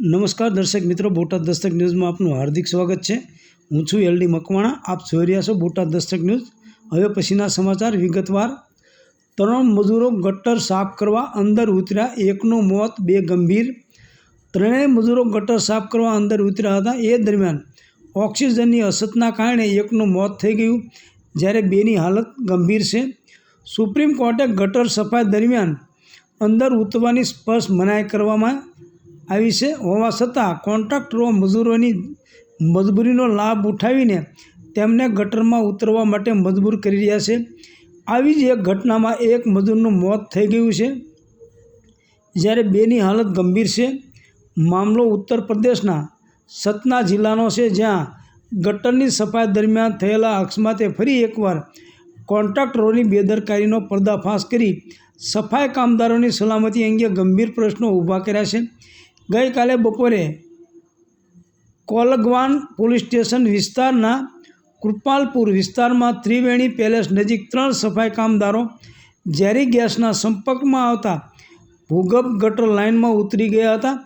નમસ્કાર દર્શક મિત્રો, બોટાદ દસ્તક ન્યૂઝમાં આપનું હાર્દિક સ્વાગત છે. હું છું એલડી મકવાણા, આપ જોઈ રહ્યા છો બોટાદ દસ્તક ન્યૂઝ. હવે પછીના સમાચાર વિગતવાર. ત્રણ મજૂરો ગટર સાફ કરવા અંદર ઉતર્યા, એકનું મોત, બે ગંભીર. ત્રણેય મજૂરો ગટર સાફ કરવા અંદર ઉતર્યા હતા. એ દરમિયાન ઓક્સિજનની અછતના કારણે એકનું મોત થઈ ગયું, જ્યારે બેની હાલત ગંભીર છે. સુપ્રીમ કોર્ટે ગટર સફાઈ દરમિયાન અંદર ઉતરવાની સ્પષ્ટ મનાઈ કરવામાં આવી છે. હોવા છતાં કોન્ટ્રાક્ટરો મજૂરોની મજબૂરીનો લાભ ઉઠાવીને તેમને ગટરમાં ઉતરવા માટે મજબૂર કરી રહ્યા છે. આવી જ એક ઘટનામાં એક મજૂરનું મોત થઈ ગયું છે. જ્યારે બેની હાલત ગંભીર છે. મામલો ઉત્તર પ્રદેશના સતના જિલ્લાનો છે, જ્યાં ગટરની સફાઈ દરમિયાન થયેલા અકસ્માતે ફરી એકવાર કોન્ટ્રાક્ટરોની બેદરકારીનો પર્દાફાશ કરી સફાઈ કામદારોની સલામતી અંગે ગંભીર પ્રશ્નો ઊભા કર્યા છે. ગઈકાલે બપોરે કોલગવાન પોલીસ સ્ટેશન વિસ્તારના કૃપાલપુર વિસ્તારમાં ત્રિવેણી પેલેસ નજીક ત્રણ સફાઈ કામદારો ઝેરી ગેસના સંપર્કમાં આવતા ભૂગર્ભ ગટર લાઇનમાં ઉતરી ગયા હતા.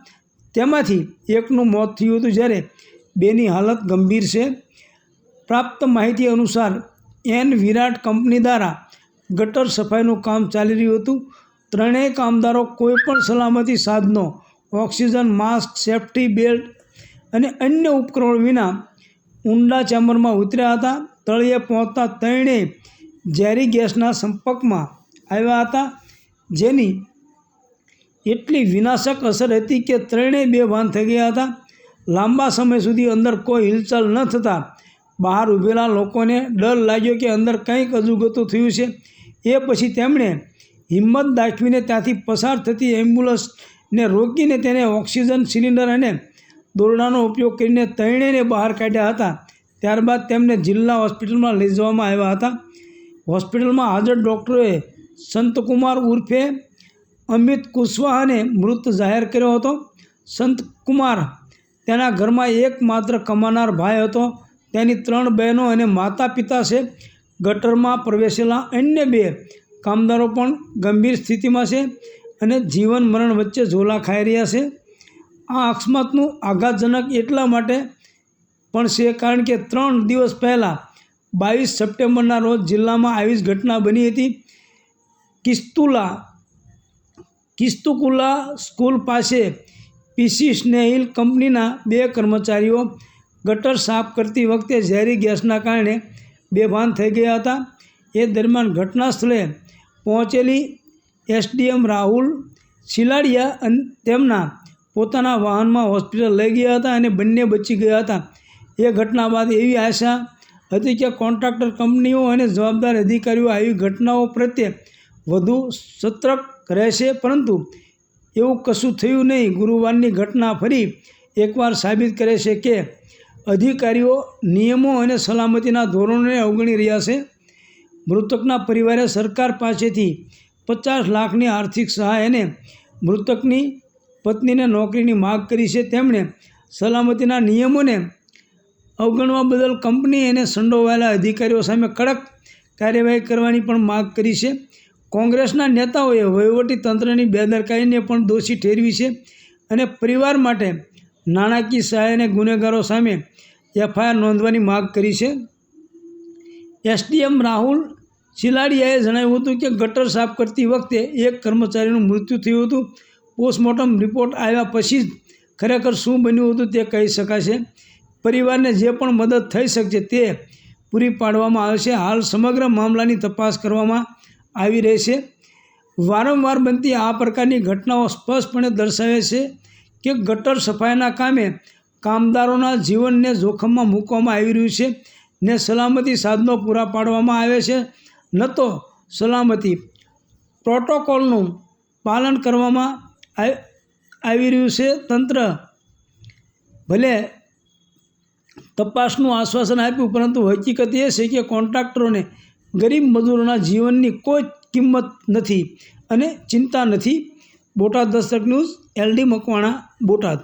તેમાંથી એકનું મોત થયું હતું જ્યારે બેની હાલત ગંભીર છે. પ્રાપ્ત માહિતી અનુસાર એન વિરાટ કંપની દ્વારા ગટર સફાઈનું કામ ચાલી રહ્યું હતું. ત્રણેય કામદારો કોઈપણ સલામતી સાધનો ઓક્સિજન, માસ્ક, સેફ્ટી બેલ્ટ અને અન્ય ઉપકરણો વિના ઊંડા ચેમ્બરમાં ઉતર્યા હતા. તળિયે પહોંચતા ત્રણેય ઝેરી ગેસના સંપર્કમાં આવ્યા હતા, જેની એટલી વિનાશક અસર હતી કે ત્રણેય બેભાન થઈ ગયા હતા. લાંબા સમય સુધી અંદર કોઈ હિલચાલ ન થતાં બહાર ઊભેલા લોકોને ડર લાગ્યો કે અંદર કંઈક અજુગતું થયું છે. એ પછી તેમણે હિંમત દાખવીને ત્યાંથી પસાર થતી એમ્બ્યુલન્સને રોકીને તેને ઓક્સિજન સિલિન્ડર અને દોરડાનો ઉપયોગ કરીને ત્રણેયને બહાર કાઢ્યા હતા. ત્યારબાદ તેમને જિલ્લા હોસ્પિટલમાં લઈ જવામાં આવ્યા હતા. હોસ્પિટલમાં હાજર ડૉક્ટરોએ સંતકુમાર ઉર્ફે અમિત કુશવાહાને મૃત જાહેર કર્યો હતો. સંતકુમાર તેના ઘરમાં એકમાત્ર કમાનાર ભાઈ હતો. તેની ત્રણ બહેનો અને માતા પિતા છે. ગટરમાં પ્રવેશેલા અન્ય બે કામદારો પણ ગંભીર સ્થિતિમાં છે. અને જીવન મરણ વચ્ચે ઝોલા ખાઈ રહ્યા છે. આ અકસ્માતનું આઘાતજનક એટલા માટે પણ છે કારણ કે ત્રણ દિવસ પહેલાં બાવીસ સપ્ટેમ્બરના રોજ જિલ્લામાં આવી જ ઘટના બની હતી. કિસ્તુલા, કિસ્તુકુલા સ્કૂલ પાસે પીસી સ્નેહિલ કંપનીના બે કર્મચારીઓ ગટર સાફ કરતી વખતે ઝેરી ગેસના કારણે બેભાન થઈ ગયા હતા. એ દરમિયાન ઘટના સ્થળે પહોંચેલી એસડીએમ રાહુલ શિલાડિયા અને તેમના પોતાના વાહનમાં હોસ્પિટલ લઈ ગયા હતા અને બંને બચી ગયા હતા. એ ઘટના બાદ એવી આશા હતી કે કોન્ટ્રાક્ટર કંપનીઓ અને જવાબદાર અધિકારીઓ આવી ઘટનાઓ પ્રત્યે વધુ સતર્ક રહેશે, પરંતુ એવું કશું થયું નહીં. ગુરુવારની ઘટના ફરી એકવાર સાબિત કરે છે કે અધિકારીઓ નિયમો અને સલામતીના ધોરણોને અવગણી રહ્યા છે. મૃતકના પરિવારે સરકાર પાસેથી પચાસ લાખની આર્થિક સહાય અને મૃતકની પત્નીને નોકરીની માગ કરી છે. તેમણે સલામતીના નિયમોને અવગણવા બદલ કંપની અને સંડોવાયેલા અધિકારીઓ સામે કડક કાર્યવાહી કરવાની પણ માગ કરી છે. કોંગ્રેસના નેતાઓએ વહીવટી તંત્રની બેદરકારીને પણ દોષી ઠેરવી છે અને પરિવાર માટે નાણાકીય સહાય અને ગુનેગારો સામે એફઆઈઆર નોંધવાની માગ કરી છે. એસડીએમ રાહુલ સિલાડિયાએ જણાવ્યું હતું કે ગટર સાફ કરતી વખતે એક કર્મચારીનું મૃત્યુ થયું હતું. પોસ્ટમોર્ટમ રિપોર્ટ આવ્યા પછી જ ખરેખર શું બન્યું હતું તે કહી શકાશે. પરિવારને જે પણ મદદ થઈ શકશે તે પૂરી પાડવામાં આવશે. હાલ સમગ્ર મામલાની તપાસ કરવામાં આવી રહી છે. વારંવાર બનતી આ પ્રકારની ઘટનાઓ સ્પષ્ટપણે દર્શાવે છે કે ગટર સફાઈના કામે કામદારોના જીવનને જોખમમાં મૂકવામાં આવી રહ્યું છે ને સલામતી સાધનો પૂરા પાડવામાં આવે છે. ન તો સલામતી પ્રોટોકોલનું પાલન કરવામાં આવી રહ્યું છે તંત્ર. ભલે તપાસનું આશ્વાસન આપ્યું, પરંતુ હકીકત એ છે કે કોન્ટ્રાક્ટરોને ગરીબ મજૂરોના જીવનની કોઈ કિંમત નથી અને ચિંતા નથી. Botad Dastak news, LD Makwana, Botad.